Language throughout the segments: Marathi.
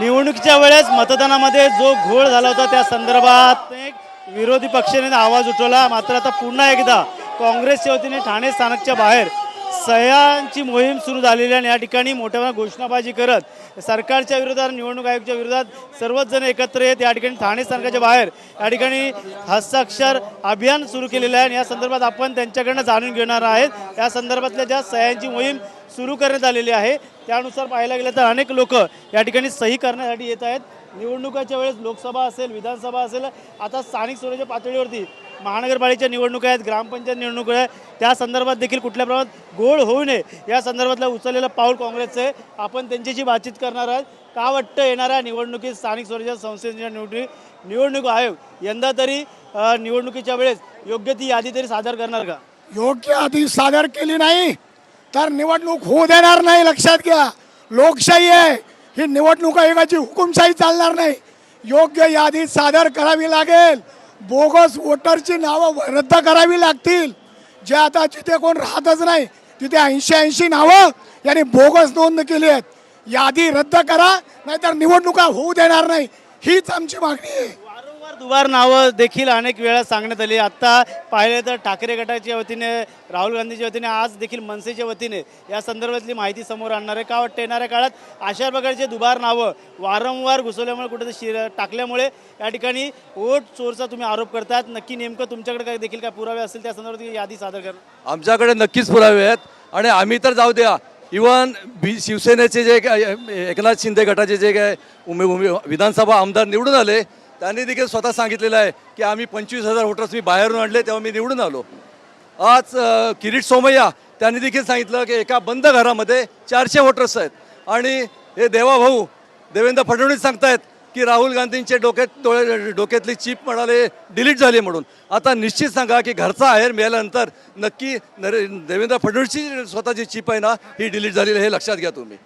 निवडणुकीच्या वेळेस मतदानामध्ये जो घोळ झाला होता त्या संदर्भात एक विरोधी पक्षाने आवाज उठवला. मात्र आता पुन्हा एकदा काँग्रेसच्या वतीने ठाणे स्थानकच्या बाहेर सह्यांची मोहीम सुरू झालेली आहे आणि या ठिकाणी मोठ्या प्रमाणात घोषणाबाजी करत सरकारच्या विरोधात निवडणूक आयोगाच्या विरोधात सर्वच जण एकत्र येत या ठिकाणी ठाणे स्थानकाच्या बाहेर या ठिकाणी हस्ताक्षर अभियान सुरू केलेलं आहे. आणि या संदर्भात आपण त्यांच्याकडनं जाणून घेणार आहेत. या संदर्भातल्या ज्या सह्यांची मोहीम सुरू करण्यात आलेली आहे. त्यानुसार पाहायला गेलं तर अनेक लोक या ठिकाणी सही करण्यासाठी येत आहेत. निवडणुकाच्या वेळेस लोकसभा असेल विधानसभा असेल आता स्थानिक स्वराज्य पातळीवरती महानगरपालिकेच्या निवडणुका आहेत ग्रामपंचायत निवडणुका आहेत. त्या संदर्भात देखील कुठल्या प्रमाणात गोळ होऊ नये या संदर्भातलं उचललेलं पाऊल काँग्रेसचं. आहे आपण त्यांच्याशी बातचीत करणार आहोत. का वाटतं येणाऱ्या निवडणुकीत स्थानिक स्वराज्य संस्थेच्या निवडणुकी निवडणूक आयोग यंदा तरी निवडणुकीच्या वेळेस योग्य ती यादी तरी सादर करणार का? योग्य आधी सादर केली नाही. तर निवडणूक होऊ देणार नाही लक्षात घ्या. लोकशाही आहे. ही निवडणूक आयोगाची हुकुमशाही चालणार नाही. योग्य यादी सादर करावी लागेल. बोगस वोटरची नावं रद्द करावी लागतील. जे आता जिथे कोण राहतच नाही तिथे ऐंशी ऐंशी नावं यांनी बोगस नोंद केली आहेत. यादी रद्द करा नाहीतर निवडणुका होऊ देणार नाही. हीच आमची मागणी आहे. दुबार नावं देखील अनेक वेळा सांगण्यात आली. आत्ता पाहिले तर ठाकरे गटाच्या वतीने राहुल गांधीच्या वतीने आज देखील मनसेच्या वतीने या संदर्भातली माहिती समोर आणणार आहे. का वाटतं येणाऱ्या काळात अशा प्रकारचे दुबार नावं वारंवार घुसवल्यामुळे कुठेतरी शिर टाकल्यामुळे या ठिकाणी वोट चोरचा तुम्ही आरोप करतात. नक्की नेमकं तुमच्याकडे काय देखील काय पुरावे असतील त्या संदर्भात यादी सादर करा. आमच्याकडे नक्कीच पुरावे आहेत. आणि आम्ही तर जाऊ द्या. इवन बी शिवसेनेचे जे काय, एकनाथ शिंदे गटाचे जे काय उमे उमे विधानसभा आमदार निवडून आले त्यांनी देखील स्वतः सांगितलेलं आहे की आम्ही पंचवीस हजार वोटर्स मी बाहेरून आणले तेव्हा मी निवडून आलो. आज किरीट सोमय्या त्यांनी देखील सांगितलं की एका बंद घरामध्ये चारशे वोटर्स आहेत. आणि हे देवाभाऊ देवेंद्र फडणवीस सांगतायत की राहुल गांधींचे डोक्यात डोळे डोक्यातली चिप म्हणाले डिलीट झाली म्हणून. आता निश्चित सांगा की घरचा आहेर मिळाल्यानंतर नक्की नरे देवेंद्र फडणवीसची स्वतःची चिप आहे ना ही डिलीट झालेली हे लक्षात घ्या तुम्ही.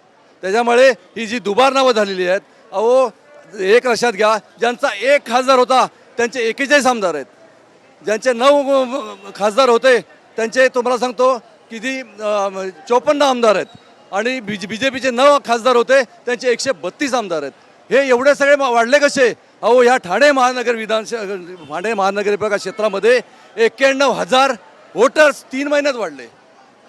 त्याच्यामुळे ही जी दुबार नावं झालेली आहेत अहो एक लक्षात घ्या ज्यांचा एक खासदार होता त्यांचे एकेचाळीस आमदार आहेत. ज्यांचे नऊ खासदार होते त्यांचे तुम्हाला सांगतो किती चोपन्न आमदार आहेत आणि बी बी जे पीचे नऊ खासदार होते त्यांचे एकशे बत्तीस आमदार आहेत. हे एवढे सगळे वाढले कसे? अहो ह्या ठाणे महानगर विधानस ठाणे महानगरपालिका क्षेत्रामध्ये एक्क्याण्णव हजार वोटर्स तीन महिन्यात वाढले.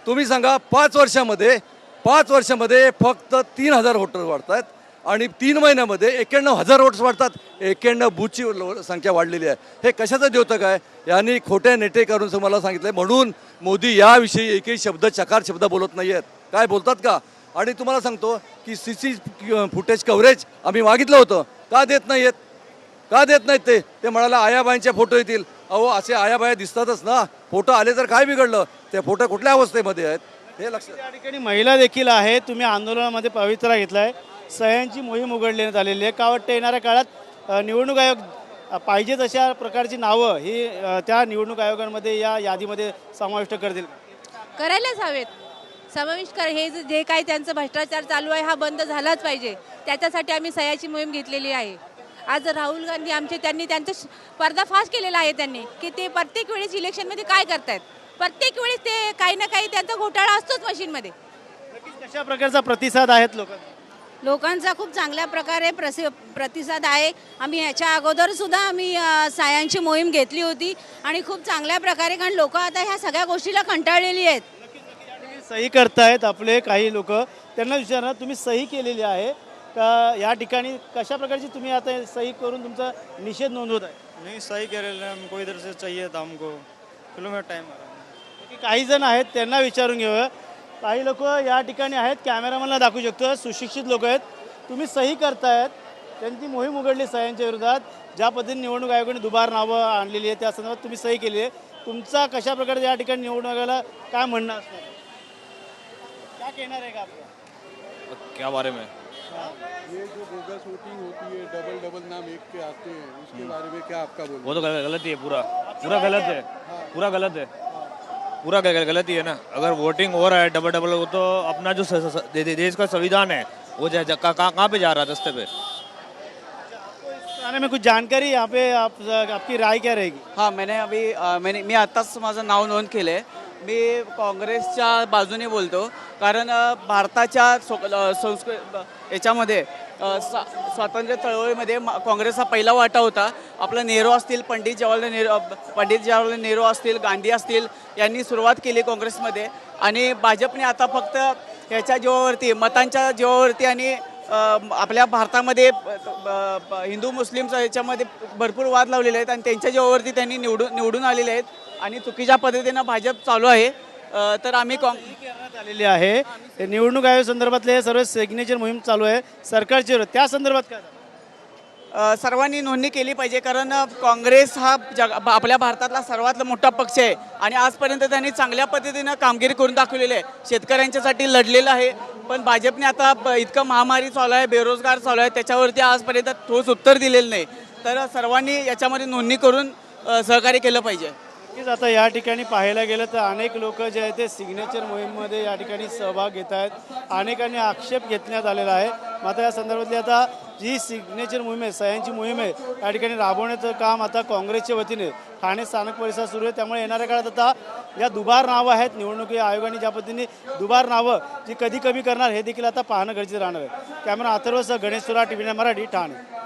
तुम्ही सांगा पाच वर्षामध्ये पाच वर्षामध्ये फक्त तीन हजार वोटर वाढत आहेत आणि तीन महिन्यामध्ये एक्क्याण्णव हजार वोट्स वाढतात. एक्क्याण्णव बूथची लो- संख्या वाढलेली आहे. हे कशाचं द्योतक आहे? यांनी खोटे नेटे करून तुम्हाला सांगितलं म्हणून मोदी याविषयी एकही शब्द चकार शब्द बोलत नाही आहेत काय बोलतात का? आणि तुम्हाला सांगतो की सी सी फुटेज कव्हरेज आम्ही मागितलं होतं. का देत नाही आहेत का देत नाहीत ते? ते म्हणाला आयाबाईंचे फोटो येतील. अहो असे आयाबाया दिसतातच ना. फोटो आले तर काय बिघडलं? ते फोटो कुठल्या अवस्थेमध्ये आहेत? हे लक्षात या ठिकाणी महिला देखील आहे तुम्ही आंदोलनामध्ये पवित्रा घेतलाय. सह्यांची मोहीम उघडण्यात आलेली आहे. का वाटतं येणाऱ्या काळात निवडणूक आयोग पाहिजे तशा प्रकारची नावं ही त्या निवडणूक आयोगांमध्ये या यादीमध्ये समाविष्ट करतील. करायलाच हवेत. समाविष्ट कर हे जे काही त्यांचं भ्रष्टाचार चालू आहे हा बंद झालाच पाहिजे. त्याच्यासाठी आम्ही सह्याची मोहीम घेतलेली आहे. आज राहुल गांधी आमचे त्यांनी त्यांचा पर्दाफाश केलेला आहे त्यांनी की ते प्रत्येक वेळेस इलेक्शनमध्ये काय करतायत? प्रत्येक वेळेस ते काही ना काही त्यांचा घोटाळा असतोच मशीनमध्ये. कशा प्रकारचा प्रतिसाद आहेत लोक लोकांचा खूप चांगल्या प्रकारे प्रसि प्रतिसाद आहे. आम्ही याच्या अगोदर सुद्धा आम्ही सायांची मोहीम घेतली होती आणि खूप चांगल्या प्रकारे कारण लोक आता ह्या सगळ्या गोष्टीला कंटाळलेली आहेत. सही करतायत आपले काही लोक. त्यांना विचारणार तुम्ही सही केलेली आहे. का या ठिकाणी कशा प्रकारची तुम्ही आता सही करून तुमचा निषेध नोंदवत आहे? नहीं सही कह रहे हैं हमको इधर से चाहिए था हमको. किलोमीटर टाइम आ रहा है की काही जण आहेत त्यांना विचारून घेऊया. काही लोक या ठिकाणी आहेत. कॅमेरामॅनला दाखवू शकतो. सुशिक्षित लोक आहेत. तुम्ही सही करतायत. त्यांची मोहीम उघडली सह्यांच्या विरोधात. ज्या पद्धतीने निवडणूक आयोगाने दुबार नावं आणलेली आहे त्या संदर्भात तुम्ही सही केली आहे. तुमचा कशा प्रकारे या ठिकाणी निवडणूक आयोगाला काय म्हणणं असणार? काय कहणार आहे का आपलं? क्या बारे में? ये जो बोगस वोटिंग होती है डबल डबल नाम एक के आते हैं उसके बारे में क्या आपका बोलना वो तो गल- गलत ही है पूरा। पूरा गलत है। पूरा गलत है। पूरा गल- गलत ही है ना। अगर वोटिंग हो रहा है डबल डबल वो तो अपना जो स- स- दे- दे- देश का संविधान है वो कहाँ कहाँ पे जा रहा है रास्ते पे? इस बारे में कुछ जानकारी यहाँ पे आप आपकी राय क्या रहेगी? हां मैंने अभी अ, मैंने मी आत्ताच माझं नाव नोंद केलं आहे मी काँग्रेसच्या बाजूने बोलतो कारण भारताच्या सो- अ, संस्कृ याच्यामध्ये स्वा स्वातंत्र्य चळवळीमध्ये मा काँग्रेसचा पहिला वाटा होता. आपला नेहरू असतील पंडित जवाहरलाल नेहरू पंडित जवाहरलाल नेहरू असतील गांधी असतील यांनी सुरुवात केली काँग्रेसमध्ये. आणि भाजपने आता फक्त ह्याच्या जीवावरती मतांच्या जीवावरती आणि आपल्या भारतामध्ये ब- हिंदू मुस्लिमचा याच्यामध्ये भरपूर वाद लावलेले आहेत आणि त्यांच्या जीवावरती त्यांनी निवडून निवडून आलेले आहेत. आणि चुकीच्या पद्धतीनं भाजप चालू आहे. तर आम्ही करण्यात आलेली आहे. निवडणूक आयोग संदर्भातले हे सर्व सिग्नेचर मोहीम चालू आहे. सरकारची. त्या संदर्भात काय सर्वांनी नोंदणी केली पाहिजे कारण काँग्रेस हा जग आपल्या भारतातला सर्वात मोठा पक्ष आहे. आणि आजपर्यंत त्यांनी चांगल्या पद्धतीनं कामगिरी करून दाखवलेली आहे. शेतकऱ्यांच्यासाठी लढलेलं आहे. पण भाजपने आता इतकं महामारी चालू आहे बेरोजगार चालू आहे त्याच्यावरती आजपर्यंत ठोस उत्तर दिलेलं नाही. तर सर्वांनी याच्यामध्ये नोंदणी करून सहकार्य केलं पाहिजे. नक्कीच आता या ठिकाणी पाहायला गेलं तर अनेक लोक जे आहेत ते सिग्नेचर मोहीममध्ये या ठिकाणी सहभाग घेत आहेत. अनेकांनी आक्षेप घेतण्यात आलेला आहे. मात्र या संदर्भातली आता जी सिग्नेचर मोहीम आहे सह्यांची मोहीम आहे या ठिकाणी राबवण्याचं काम आता काँग्रेसच्या वतीने ठाणे स्थानक परिसरात सुरू आहे. त्यामुळे येणाऱ्या काळात आता या दुबार नावं आहेत. निवडणुकी आयोगाने ज्या पद्धतीने दुबार नावं जी कधी कमी करणार हे देखील आता पाहणं गरजेचं राहणार आहे. कॅमेरा अथर्वसह गणेश सुरा टी व्ही मराठी ठाणे.